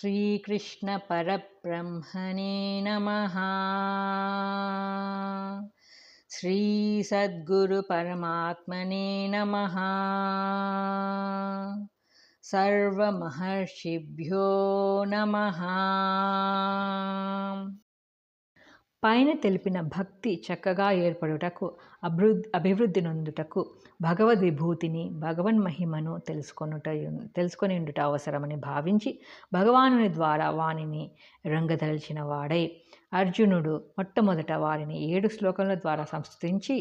श्रीकृष्णपरब्रह्मणे नमः श्रीसद्गुरुपरमात्मने नमः सर्वमहर्षिभ्यो नमः పైన తెలిపిన భక్తి చక్కగా ఏర్పడుటకు అభివృద్ధి అభివృద్ధి నొందుటకు భగవద్ విభూతిని భగవన్ మహిమను తెలుసుకొనుట తెలుసుకొని ఉండుట అవసరమని భావించి భగవానుని ద్వారా వానిని రంగదలిచిన వాడై అర్జునుడు మొట్టమొదట వారిని ఏడు శ్లోకముల ద్వారా సంస్థించి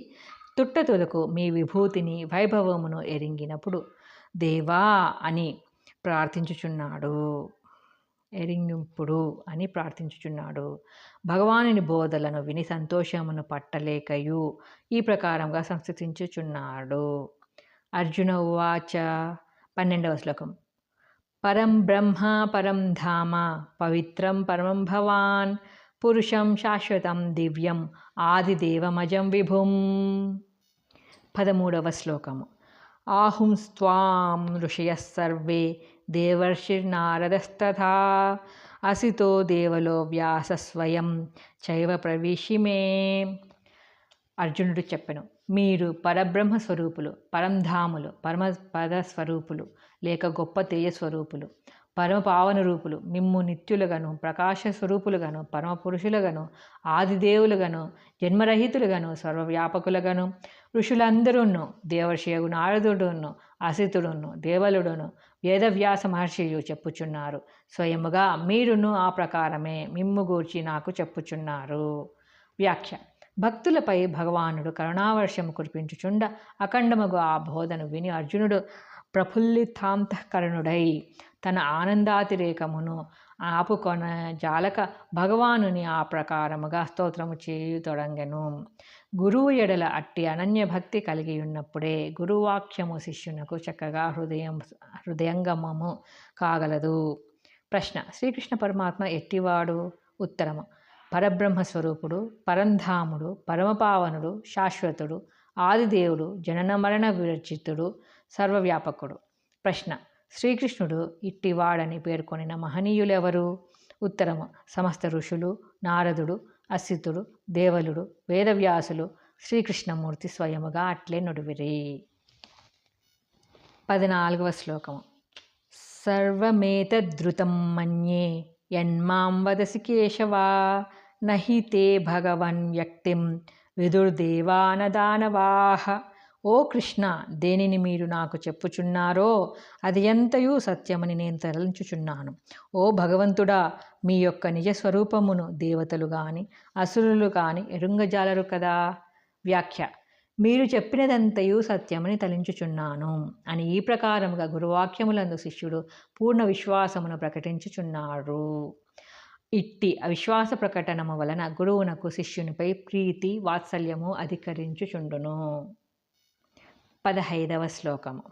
తుట్టతులకు మీ విభూతిని వైభవమును ఎరింగినప్పుడు దేవా అని ప్రార్థించుచున్నాడు. ఎరింగింపుడు అని ప్రార్థించుచున్నాడు. భగవానుని బోధలను విని సంతోషమును పట్టలేకయు ఈ ప్రకారంగా సంస్థించుచున్నాడు అర్జున ఉవాచ పన్నెండవ శ్లోకం. పరం బ్రహ్మ పరం ధామ పవిత్రం పరమం భవాన్ పురుషం శాశ్వతం దివ్యం ఆదిదేవమజం విభుం. పదమూడవ శ్లోకము. స్వాం ఋషయ సర్వే దేవర్షిర్నారదస్తథా అసితో దేవలో వ్యాస స్వయం చైవ ప్రవిశిమే అర్జునుడు చెప్పెను మీరు పరబ్రహ్మ స్వరూపులు పరంధాములు పరమ పద స్వరూపులు లేక గొప్ప తేజ స్వరూపులు పరమ పావన రూపులు మిమ్ము నిత్యులుగాను ప్రకాశ స్వరూపులుగాను పరమ పురుషులుగాను ఆదిదేవులుగాను జన్మరహితులుగాను సర్వవ్యాపకులుగాను ఋషులందరూను దేవర్షియగు నారదుడును అసితుడును దేవలుడును వేదవ్యాస మహర్షియు చెప్పుచున్నారు. స్వయముగా మీరును ఆ ప్రకారమే మిమ్ము గూర్చి నాకు చెప్పుచున్నారు. వ్యాఖ్య. భక్తులపై భగవానుడు కరుణావర్షము కురిపించుచుండ అఖండమగు ఆ బోధను విని అర్జునుడు ప్రఫుల్లితాంతఃకరణుడై తన ఆనందాతిరేకమును ఆపుకొన జాలక భగవానుని ఆ ప్రకారముగా స్తోత్రము చేయుతొడంగెను గురువు ఎడల అట్టి అనన్య భక్తి కలిగి ఉన్నప్పుడే గురువాక్యము శిష్యునకు చక్కగా హృదయం హృదయంగమము కాగలదు. ప్రశ్న శ్రీకృష్ణ పరమాత్మ ఎట్టివాడు? ఉత్తరము పరబ్రహ్మ స్వరూపుడు పరంధాముడు పరమపావనుడు శాశ్వతుడు ఆదిదేవుడు జనన మరణ విరచితుడు సర్వవ్యాపకుడు. ప్రశ్న శ్రీకృష్ణుడు ఇట్టివాడని పేర్కొనిన మహనీయులెవరు? ఉత్తరము సమస్త ఋషులు నారదుడు అసితుడు దేవలుడు వేదవ్యాసులు శ్రీకృష్ణమూర్తి స్వయముగా అట్లే నుడివిరి. పద్నాలుగవ శ్లోకము. సర్వమేతద్రుతం మన్యే యన్మాం వదసి కేశవా నహి తే భగవన్ వ్యక్తిం విదుర్దేవానదానవాహ ఓ కృష్ణ దేనిని మీరు నాకు చెప్పుచున్నారో అది ఎంతయూ సత్యమని నేను తరలించుచున్నాను ఓ భగవంతుడా మీ యొక్క నిజస్వరూపమును దేవతలు కానీ అసురులు కాని ఎరుంగజాలరు కదా? వ్యాఖ్య. మీరు చెప్పినదంతయు సత్యమని తలించుచున్నాను అని ఈ ప్రకారముగా గురువాక్యములందు శిష్యుడు పూర్ణ విశ్వాసమును ప్రకటించుచున్నారు ఇట్టి అవిశ్వాస ప్రకటనము వలన గురువునకు శిష్యునిపై ప్రీతి వాత్సల్యము అధికరించుచుండును. పదహైదవ శ్లోకము.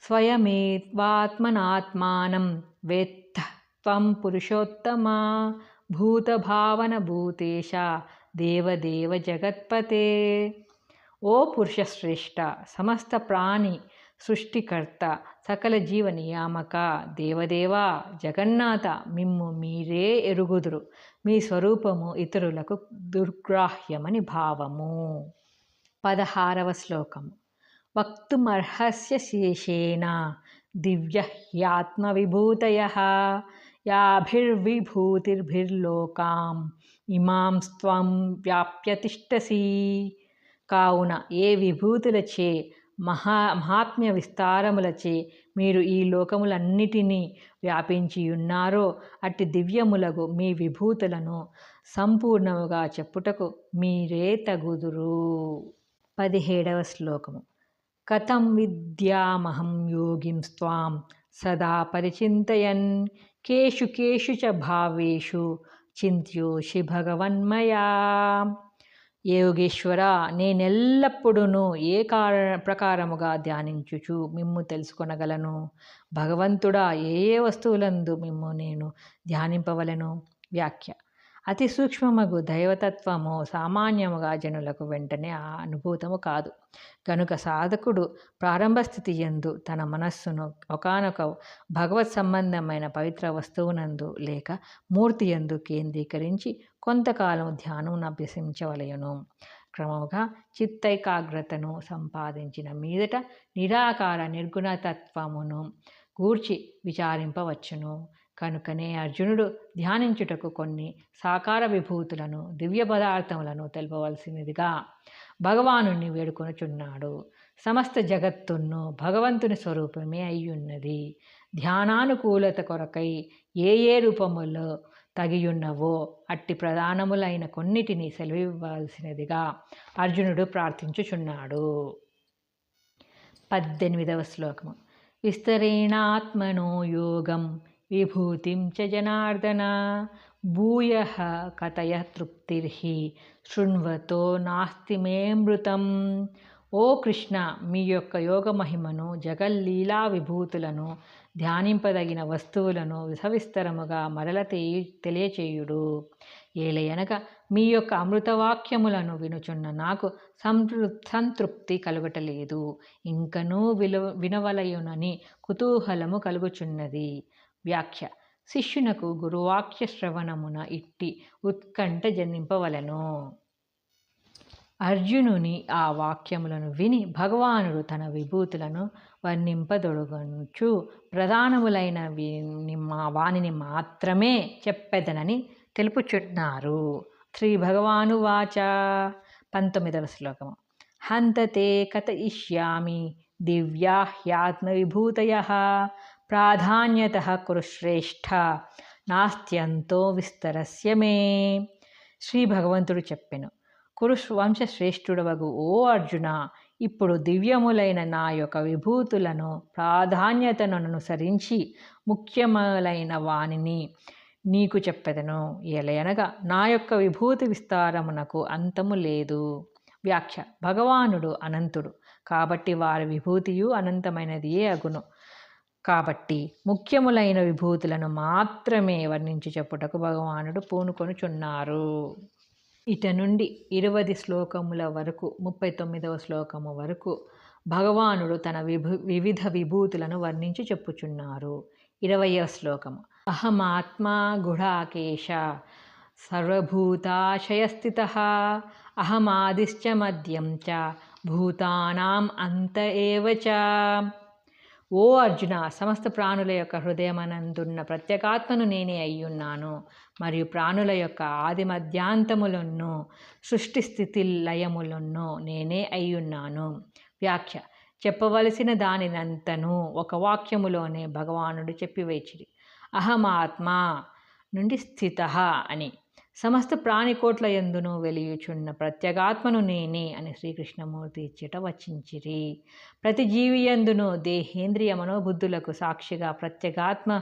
స్వయమేత్వాత్మనాత్మానం వేత్త త్వం పురుషోత్తమా భూతభావన భూతేశ దేవదేవ జగత్పతే. ఓ పురుషశ్రేష్ట సమస్త ప్రాణి సృష్టికర్త సకల జీవ నియామక దేవదేవా జగన్నాథ మిమ్ము మీరే ఎరుగుదురు. మీ స్వరూపము ఇతరులకు దుర్గ్రాహ్యమని భావము. పదహారవ శ్లోకము. వక్తుమర్హస్య శేషేణ దివ్య హ్యాత్మవిభూతయ యాభిర్విభూతిర్భిర్లోకాం ఇమాం స్త్వం వ్యాప్యతిష్టసి కావున ఏ విభూతులచే మహా మహాత్మ్య విస్తారములచే మీరు ఈ లోకములన్నిటినీ వ్యాపించి ఉన్నారో అట్టి దివ్యములగు మీ విభూతులను సంపూర్ణముగా చెప్పుటకు మీరే తగుదురు. పదిహేడవ శ్లోకము. కథం విద్యామహం యోగిం స్వాం సదా పరిచింతయన్. కేషు కేషు చ భావేషు చింత్యోషి భగవన్మయా. యోగేశ్వర నేనెల్లప్పుడూ ఏ కార ప్రకారముగా ధ్యానించుచు మిమ్ము తెలుసుకొనగలను. భగవంతుడా ఏ ఏ వస్తువులందు మిమ్ము నేను ధ్యానింపవలను. వ్యాఖ్య. అతి సూక్ష్మమగు దైవతత్వము సామాన్యముగా జనులకు వెంటనే ఆ అనుభూతము కాదు. కనుక సాధకుడు ప్రారంభ స్థితి ఎందు తన మనస్సును ఒకనొక భగవత్ సంబంధమైన పవిత్ర వస్తువునందు లేక మూర్తి ఎందు కేంద్రీకరించి కొంతకాలం ధ్యానం అభ్యసించవలయను క్రమముగా చిత్తైకాగ్రతను సంపాదించిన మీదట నిరాకార నిర్గుణతత్వమును గూర్చి విచారింపవచ్చును. కనుకనే అర్జునుడు ధ్యానించుటకు కొన్ని సాకార విభూతులను దివ్య పదార్థములను తెలపవలసినదిగా భగవాను వేడుకొనుచున్నాడు. సమస్త జగత్తును భగవంతుని స్వరూపమే అయ్యున్నది. ధ్యానానుకూలత కొరకై ఏ ఏ రూపములో తగియున్నవో అట్టి ప్రధానములైన కొన్నిటిని సెలవివ్వాల్సినదిగా అర్జునుడు ప్రార్థించుచున్నాడు. పద్దెనిమిదవ శ్లోకము. విస్తరేణాత్మనో యోగం విభూతిం చ జనార్దన. భూయ కథయ తృప్తిర్హి. శృణ్వతో నాస్తి మేమృతం ఓ కృష్ణ మీ యొక్క యోగ మహిమను జగల్లీలా విభూతులను ధ్యానింపదగిన వస్తువులను విసవిస్తరముగా మరల తెలియ తెలియచేయుడు. ఏలయనగా మీ యొక్క అమృతవాక్యములను వినుచున్న నాకు సంతృ సంతృప్తి కలుగటలేదు. ఇంకనూ విలు వినవలయునని కుతూహలము కలుగుచున్నది. వ్యాఖ్య. శిష్యునకు గురువాక్య శ్రవణమున ఇట్టి ఉత్కంఠ జనింపవలను అర్జునుని ఆ వాక్యములను విని భగవానుడు తన విభూతులను వర్ణింపదొడగనుచు ప్రధానములైన మా వాణిని మాత్రమే చెప్పెదనని తెలుపుచున్నారు. శ్రీ భగవాను వాచ పంతొమ్మిదవ శ్లోకము. హంతతే కథ ఇష్యామి దివ్యా హ్యాత్మవిభూతయ ప్రాధాన్యత కురుశ్రేష్ఠ. నాస్త్యంతో విస్తరస్య మే. శ్రీ భగవంతుడు చెప్పెను. కురు వంశశ్రేష్ఠుడవగు ఓ అర్జున ఇప్పుడు దివ్యములైన నా యొక్క విభూతులను ప్రాధాన్యతను అనుసరించి ముఖ్యములైన వానిని నీకు చెప్పెదను. ఎలయనగా నా యొక్క విభూతి విస్తారమునకు అంతము లేదు. వ్యాఖ్య భగవానుడు అనంతుడు కాబట్టి వారి విభూతియు అనంతమైనదియే అగును. కాబట్టి ముఖ్యములైన విభూతులను మాత్రమే వర్ణించి చెప్పుటకు భగవానుడు పూనుకొనుచున్నారు. ఇట నుండి ఇరవది శ్లోకముల వరకు ముప్పై తొమ్మిదవ శ్లోకము వరకు భగవానుడు తన విభు వివిధ విభూతులను వర్ణించి చెప్పుచున్నారు. ఇరవయవ శ్లోకము. అహమాత్మా గుఢాకేశ సర్వభూతాశయస్థిత అహమాదిశ్చ మద్యం చ భూతానాం అంత ఏవ చ. ఓ అర్జున సమస్త ప్రాణుల యొక్క హృదయమనందున్న ప్రత్యేకాత్మను నేనే అయ్యున్నాను. మరియు ప్రాణుల యొక్క ఆది మధ్యాంతములను సృష్టి స్థితి లయములను నేనే అయ్యున్నాను. వ్యాఖ్య. చెప్పవలసిన దానినంతను ఒక వాక్యములోనే భగవానుడు చెప్పివేచిరి. అహమాత్మ నుండి స్థిత అని. సమస్త ప్రాణికోట్ల ఎందును వెలియుచున్న ప్రత్యేగాత్మను నేనే అని శ్రీకృష్ణమూర్తి ఇచ్చట వచించిరి. ప్రతి జీవి ఎందును దేహేంద్రియ మనోబుద్ధులకు సాక్షిగా ప్రత్యేగాత్మ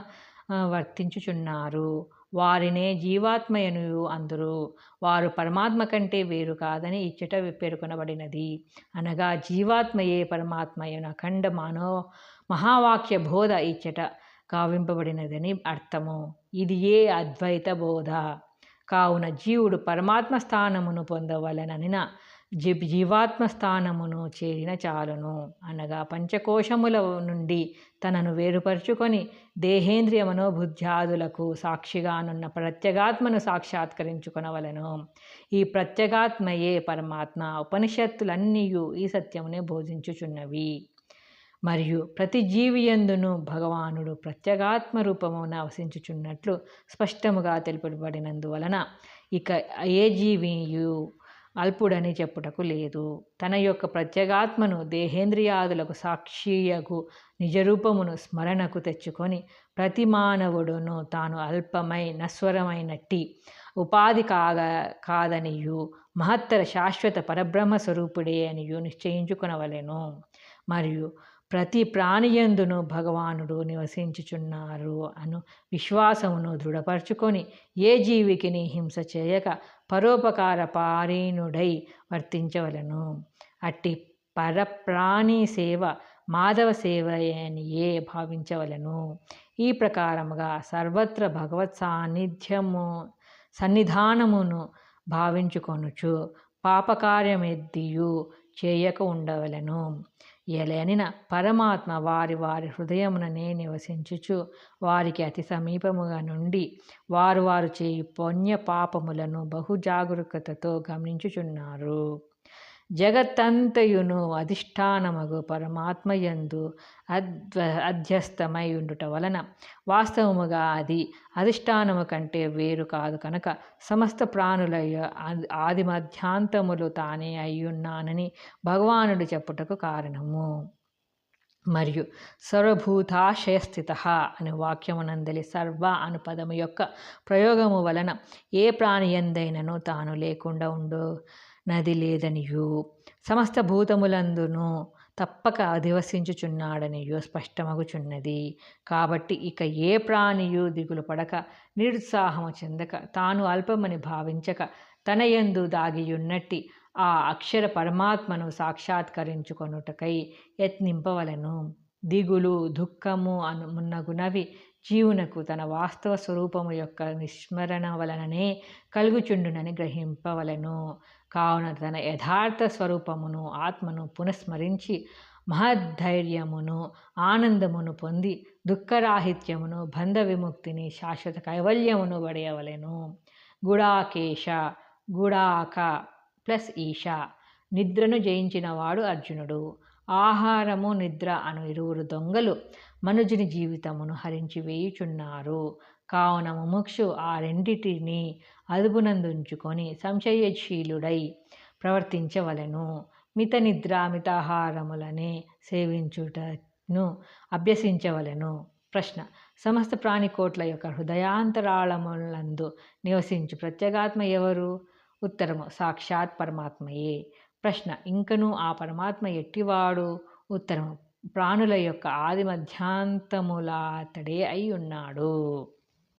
వర్తించుచున్నారు. వారినే జీవాత్మయను అందరూ. వారు పరమాత్మ కంటే వేరు కాదని ఇచ్చట పేర్కొనబడినది. అనగా జీవాత్మయే పరమాత్మయను అఖండ మానో మహావాక్య బోధ ఇచ్చట కావింపబడినదని అర్థము. ఇది ఏ అద్వైత బోధ? కావున జీవుడు పరమాత్మ స్థానమును పొందవలననిన జీ జీవాత్మ స్థానమును చేరిన చాలును. అనగా పంచకోశముల నుండి తనను వేరుపరుచుకొని దేహేంద్రియ మనోబుద్ధ్యాదులకు సాక్షిగానున్న ప్రత్యేగాత్మను సాక్షాత్కరించుకొనవలను. ఈ ప్రత్యేగాత్మయే పరమాత్మ. ఉపనిషత్తులన్నీ ఈ సత్యమునే బోధించుచున్నవి. మరియు ప్రతి జీవియందును భగవానుడు ప్రత్యేగాత్మ రూపమున అవసించుచున్నట్లు స్పష్టముగా తెలుపబడినందువలన ఇక ఏ జీవియు అల్పుడని చెప్పుటకు లేదు. తన యొక్క ప్రత్యేగాత్మను దేహేంద్రియాదులకు సాక్షియకు నిజరూపమును స్మరణకు తెచ్చుకొని ప్రతి మానవుడును తాను అల్పమై నస్వరమైనట్టి ఉపాధి కాగా కాదనియు మహత్తర శాశ్వత పరబ్రహ్మ స్వరూపుడే అనియు నిశ్చయించుకునవలెను. మరియు ప్రతి ప్రాణియందును భగవానుడు నివసించుచున్నారు అను విశ్వాసమును దృఢపరచుకొని ఏ జీవికిని హింస చేయక పరోపకార పారీణుడై వర్తించవలను. అట్టి పరప్రాణి సేవ మాధవ సేవ అని ఏ భావించవలను. ఈ ప్రకారముగా సర్వత్ర భగవత్ సాన్నిధ్యము సన్నిధానమును భావించుకొనుచు పాపకార్యమెద్దియు చేయక ఉండవలను. ఎలనిన పరమాత్మ వారి వారి హృదయముననే నివసించుచు వారికి అతి సమీపముగా నుండి వారు వారు చేయి పుణ్య పాపములను బహు జాగరూకతతో గమనించుచున్నారు. జగత్తంతయును అధిష్టానమగు పరమాత్మయందు అద్వ అధ్యస్థమై ఉండుట వలన వాస్తవముగా అది అధిష్టానము కంటే వేరు కాదు కనుక సమస్త ప్రాణుల ఆది మధ్యాంతములు తానే అయ్యున్నానని భగవానుడు చెప్పుటకు కారణము. మరియు సర్వభూతాశయస్థిత అనే వాక్యమునందలి సర్వ అను పదము యొక్క ప్రయోగము వలన ఏ ప్రాణి ఎందైనను తాను లేకుండా ఉండు. నది లేదనియు. సమస్త భూతములందును తప్పక అధివసించుచున్నాడనియు స్పష్టమగుచున్నది. కాబట్టి ఇక ఏ ప్రాణియు దిగులు పడక నిరుత్సాహము చెందక తాను అల్పమని భావించక తన యందు దాగియున్నట్టి ఆ అక్షర పరమాత్మను సాక్షాత్కరించుకొనుటకై యత్నింపవలను. దిగులు దుఃఖము అను మున్నగునవి జీవునకు తన వాస్తవ స్వరూపము యొక్క విస్మరణ వలననే కలుగుచుండునని గ్రహింపవలను. కావున తన యథార్థ స్వరూపమును ఆత్మను పునఃస్మరించి మహద్ధైర్యమును ఆనందమును పొంది దుఃఖరాహిత్యమును బంధ విముక్తిని శాశ్వత కైవల్యమును పడేయవలెను గుడాకేశ గుడాక ప్లస్ ఈశ. నిద్రను జయించినవాడు అర్జునుడు. ఆహారము నిద్ర అను ఇరువురు దొంగలు మనుజుని జీవితమును హరించి వేయుచున్నారు. కావున ముముక్షు ఆ రెండిటిని అదుపునందుంచుకొని సంశయశీలుడై ప్రవర్తించవలను. మిత నిద్ర మితాహారములనే సేవించుటను అభ్యసించవలను. ప్రశ్న. సమస్త ప్రాణికోట్ల యొక్క హృదయాంతరాళములందు నివసించు ప్రత్యేగాత్మ ఎవరు? ఉత్తరము. సాక్షాత్ పరమాత్మయే. ప్రశ్న. ఇంకనూ ఆ పరమాత్మ ఎట్టివాడు? ఉత్తరము. ప్రాణుల యొక్క ఆది మధ్యాంతములాతడే అయి ఉన్నాడు